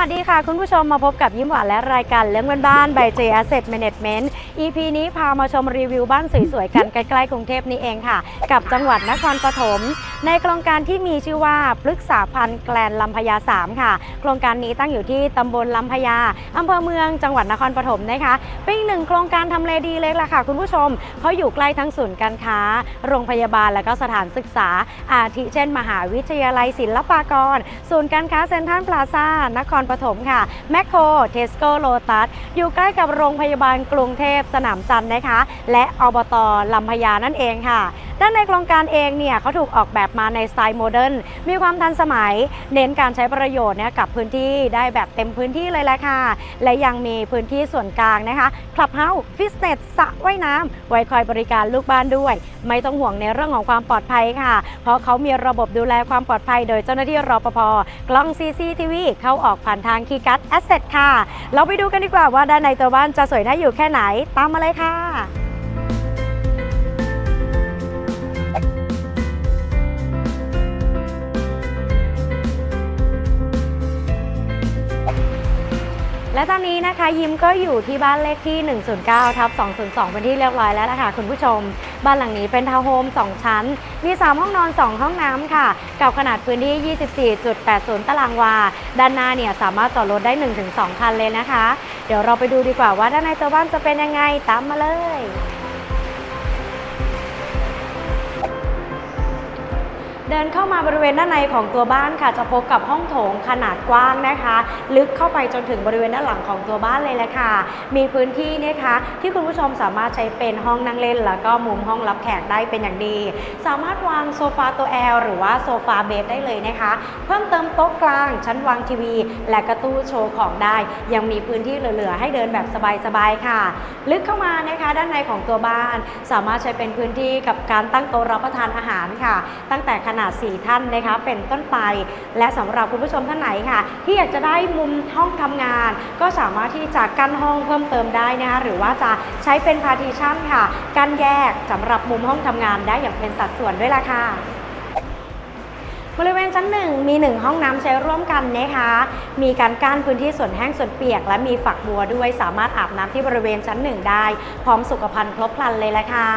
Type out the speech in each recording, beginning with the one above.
วัสดีค่ะ คุณผู้ชมมาพบกับยิ้มหวานและรายการเรื่องบ้านๆ by J Asset Management EP นี้พามาชมรีวิวบ้านสวยๆกันใกล้ๆกรุงเทพนี่เองค่ะ กับจังหวัดนครปฐมในโครงการที่มีชื่อว่าพฤกษาพันธ์แกลนลำพญา 3 ค่ะ โครงการนี้ตั้งอยู่ที่ตำบลลำพญาอำเภอเมืองจังหวัดนครปฐมนะคะเป็นหนึ่งโครงการทำเลดีเลยล่ะค่ะ คุณผู้ชมเขาอยู่ใกล้ทั้งศูนย์การค้า โรงพยาบาลและก็สถานศึกษา อาทิเช่น มหาวิทยาลัยศิลปากร ศูนย์การค้าเซ็นทรัลพลาซ่านครปฐมค่ะแมคโครเทสโก้โลตัสอยู่ใกล้กับโรงพยาบาลกรุงเทพสนามจันทร์นะคะ และอบตลำพญานั่นเองค่ะ ด้านในโครงการเองเนี่ยเขาถูกออกแบบมาในสไตล์โมเดิร์นมีความทันสมัย เน้นการใช้ประโยชน์เนี่ยกับพื้นที่ได้แบบเต็มพื้นที่เลยแหละค่ะ และยังมีพื้นที่ส่วนกลางนะคะคลับเฮาส์ฟิตเนสสระว่ายน้ำไว้คอยบริการลูกบ้านด้วย ไม่ต้องห่วงในเรื่องของความปลอดภัยค่ะ เพราะเขามีระบบดูแลความปลอดภัย โดยเจ้าหน้าที่รปภกล้อง CCTV เข้าออกผ่านทางคีย์การ์ดแอสเซทค่ะ เราไปดูกันดีกว่าว่าด้านในตัวบ้านจะสวยน่าอยู่แค่ไหนตามมาเลยค่ะ และตอนนี้นะคะยิ้มก็อยู่ที่บ้านเลขที่ 109ทับ202 เป็นที่เรียบร้อยแล้วล่ะค่ะคุณผู้ชม บ้านหลังนี้เป็นทาวน์โฮม 2 ชั้น มี 3 ห้องนอน 2 ห้องน้ำค่ะ กับขนาดพื้นที่ 24.80 ตารางวา ด้านหน้าเนี่ยสามารถจอดรถได้ 1-2 คันเลยนะคะ เดี๋ยวเราไปดูดีกว่าว่าด้านในตัวบ้านจะเป็นยังไง ตามมาเลย เดินเข้ามาบริเวณด้านในของตัวบ้านค่ะ จะพบกับห้องโถงขนาดกว้างนะคะ ลึกเข้าไปจนถึงบริเวณด้านหลังของตัวบ้านเลยแหละค่ะ มีพื้นที่นะคะ ที่คุณผู้ชมสามารถใช้เป็นห้องนั่งเล่น แล้วก็มุมห้องรับแขกได้เป็นอย่างดี สามารถวางโซฟาตัวแอลหรือว่าโซฟาเบดได้เลยนะคะ เพิ่มเติมโต๊ะกลางชั้นวางทีวี และกระตู้โชว์ของได้ ยังมีพื้นที่เหลือๆให้เดินแบบสบายๆค่ะ ลึกเข้ามานะคะ ด้านในของตัวบ้าน สามารถใช้เป็นพื้นที่กับการตั้งโต๊ะรับประทานอาหารค่ะ ตั้งแต่ขนาด4 ท่านนะคะเป็นต้นไป และสำหรับคุณผู้ชมท่านไหนค่ะ ที่อยากจะได้มุมห้องทำงาน ก็สามารถที่จะกั้นห้องเพิ่มเติมได้นะคะหรือว่าจะใช้เป็นพาร์ติชันค่ะกั้นแยกสำหรับมุมห้องทำงานได้อย่างเป็นสัดส่วนด้วยล่ะค่ะ บริเวณชั้นหนึ่งมีหนึ่งห้องน้ำใช้ร่วมกันนะคะ มีการกั้นพื้นที่ส่วนแห้งส่วนเปียก และมีฝักบัวด้วยสามารถอาบน้ำที่บริเวณชั้นหนึ่งได้ พร้อมสุขภัณฑ์ครบครันเลยละค่ะ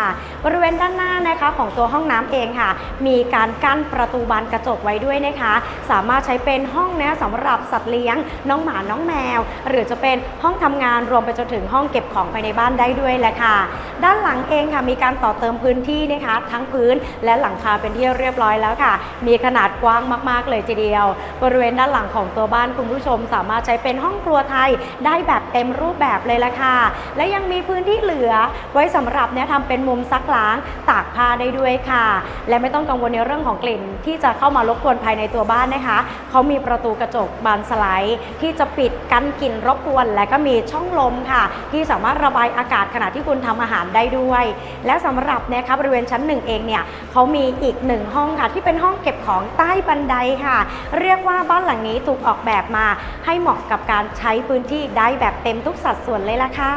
บริเวณด้านหน้านะคะของตัวห้องน้ำเองค่ะ มีการกั้นประตูบานกระจกไว้ด้วยนะคะ สามารถใช้เป็นห้องนะสำหรับสัตว์เลี้ยง น้องหมาน้องแมว หรือจะเป็นห้องทำงานรวมไปจนถึงห้องเก็บของภายในบ้านได้ด้วยแหละค่ะ ด้านหลังเองค่ะมีการต่อเติมพื้นที่นะคะ ทั้งพื้นและหลังคาเป็นที่เรียบร้อยแล้วค่ะ มีขนาดกว้างมาก ๆ เลยทีเดียว บริเวณด้านหลังของตัวบ้านคุณผู้ชมสามารถใช้เป็นห้องครัวไทยได้แบบเต็มรูปแบบเลยละค่ะ และยังมีพื้นที่เหลือไว้สำหรับเนี่ยทำเป็นมุมซักล้างตากผ้าได้ด้วยค่ะ และไม่ต้องกังวลในเรื่องของกลิ่นที่จะเข้ามารบกวนภายในตัวบ้านนะคะ เขามีประตูกระจกบานสไลด์ ที่จะปิดกันกลิ่นรบกวน และก็มีช่องลมค่ะ ที่สามารถระบายอากาศขณะที่คุณทำอาหารได้ด้วย และสำหรับเนี่ยครับริเวณชั้นหนึ่งเองเนี่ยเขามีอีกหนึ่งห้องค่ะที่เป็นห้องเก็บของใต้บันไดค่ะ เรียกว่าบ้านหลังนี้ถูกออกแบบมา ให้เหมาะกับการใช้พื้นที่ได้แบบเต็มทุกสัดส่วนเลยล่ะค่ะ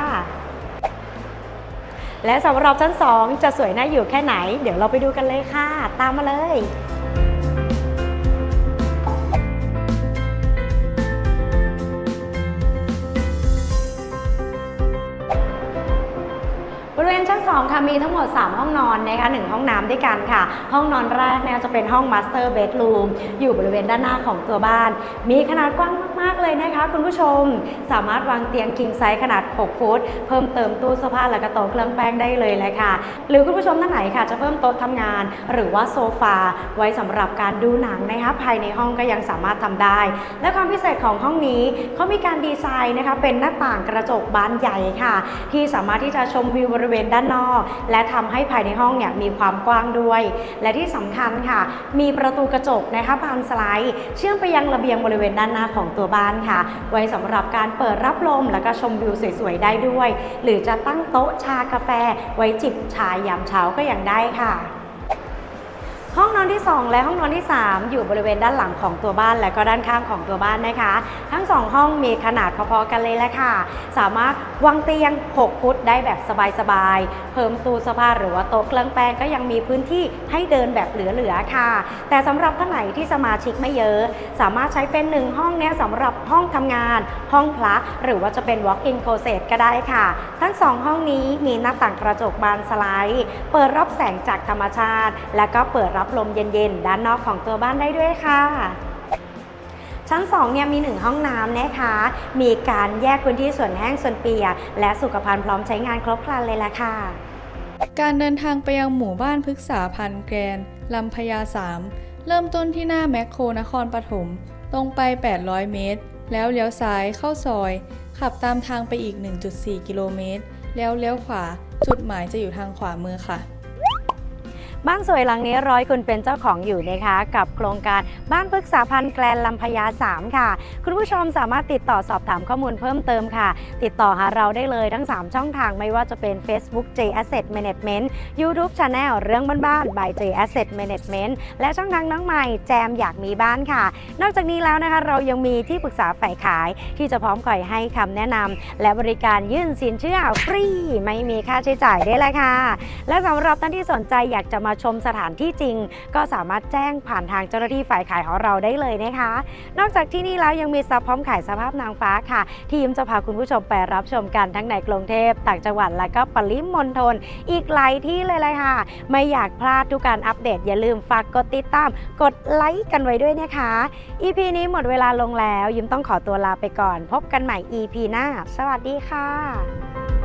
และสำหรับชั้น 2 จะสวยน่าอยู่แค่ไหน เดี๋ยวเราไปดูกันเลยค่ะ ตามมาเลย ริเวณชั้น 2 ค่ะ มีทั้งหมด 3 ห้องนอนนะคะ1ห้องน้ำด้วยกันค่ะ ห้องนอนแรกเนี่ยจะเป็นห้องมาสเตอร์เบดรูมอยู่บริเวณด้านหน้าของตัวบ้าน มีขนาดกว้างมาก ๆ เลยนะคะ คุณผู้ชมสามารถวางเตียงคิงไซส์ขนาด 6 ฟุต เพิ่มเติมตู้เสื้อผ้าและกระโต๊ะเครื่องแป้งได้เลยเลยค่ะ หรือคุณผู้ชมท่านไหนค่ะ จะเพิ่มโต๊ะทำงาน หรือว่าโซฟาไว้สำหรับการดูหนังนะคะภายในห้องก็ยังสามารถทำได้ และความพิเศษของห้องนี้เขามีการดีไซน์นะคะเป็นหน้าต่างกระจกบานใหญ่ค่ะ ที่สามารถที่จะชมวิวบริเวณด้านนอก และทำให้ภายในห้องเนี่ยมีความกว้างด้วย และที่สำคัญค่ะ มีประตูกระจกนะคะบานสไลด์ เชื่อมไปยังระเบียงบริเวณด้านหน้าของตัวบ้านค่ะ ไว้สำหรับการเปิดรับลมและก็ชมวิวสวยๆได้ด้วย หรือจะตั้งโต๊ะชากาแฟ ไว้จิบชายามเช้าก็ยังได้ค่ะ ห้องนอนที่ 2 และห้องนอนที่ 3 อยู่บริเวณด้านหลังของตัวบ้านและก็ด้านข้างของตัวบ้านนะคะ ทั้ง 2 ห้องมีขนาดพอๆกันเลยแหละค่ะ สามารถวางเตียง 6 ฟุตได้แบบสบายๆ เพิ่มตู้เสื้อผ้าหรือว่าโต๊ะเครื่องแป้งก็ยังมีพื้นที่ให้เดินแบบเหลือๆค่ะ แต่สำหรับท่านไหนที่สมาชิกไม่เยอะ สามารถใช้เป็นหนึ่งห้องเนี้ยสำหรับห้องทำงาน ห้องพระหรือว่าจะเป็น walk-in closet ก็ได้ค่ะ ทั้งสองห้องนี้มีหน้าต่างกระจกบานสไลด์ เปิดรับแสงจากธรรมชาติ และก็เปิดรับลมเย็นๆ ด้านนอกของตัวบ้านได้ด้วยค่ะ ชั้น 2 เนี่ยมี 1 ห้องน้ำนะคะ มีการแยกพื้นที่ส่วนแห้งส่วนเปียก และสุขภัณฑ์พร้อมใช้งานครบครันเลยละค่ะการเดินทางไปยังหมู่บ้านพฤกษาพันธ์แกรนลำพญา3เริ่มต้นที่หน้าแมคโครนครปฐมตรงไป 800 เมตร แล้วเลี้ยวซ้ายเข้าซอย ขับตามทางไปอีก 1.4 กิโลเมตร แล้วเลี้ยวขวา จุดหมายจะอยู่ทางขวามือค่ะ บ้านสวยหลังนี้ร้อยคุณเป็นเจ้าของอยู่นะคะ กับโครงการบ้านพฤกษาพันธ์แกลนลำพญา 3 ค่ะ คุณผู้ชมสามารถติดต่อสอบถามข้อมูลเพิ่มเติมค่ะ ติดต่อหาเราได้เลยทั้ง 3 ช่องทางไม่ว่าจะเป็น Facebook J Asset Management YouTube Channel เรื่องบ้านๆ by J Asset Management และช่องทางน้องใหม่แจมอยากมีบ้านค่ะ นอกจากนี้แล้วนะคะเรายังมีที่ปรึกษาฝ่ายขาย ที่จะพร้อมคอยให้คำแนะนำและบริการยื่นสินเชื่อฟรีไม่มีค่าใช้จ่ายได้เลยค่ะ และสำหรับท่านที่สนใจอยากจะมาชมสถานที่จริง ก็สามารถแจ้งผ่านทางเจ้าหน้าที่ฝ่ายขายของเราได้เลยนะคะ นอกจากที่นี่แล้วยังมีซับพร้อมขายสภาพนางฟ้าค่ะ ที่ยิ้มจะพาคุณผู้ชมไปรับชมกันทั้งในกรุงเทพต่างจังหวัดและก็ปริมณฑลอีกหลายที่เลยเลยค่ะ ไม่อยากพลาดทุกการอัปเดต อย่าลืมฝากกดติดตาม กดไลค์กันไว้ด้วยนะคะ EP นี้หมดเวลาลงแล้ว ยิ้มต้องขอตัวลาไปก่อน พบกันใหม่ EP หน้า สวัสดีค่ะ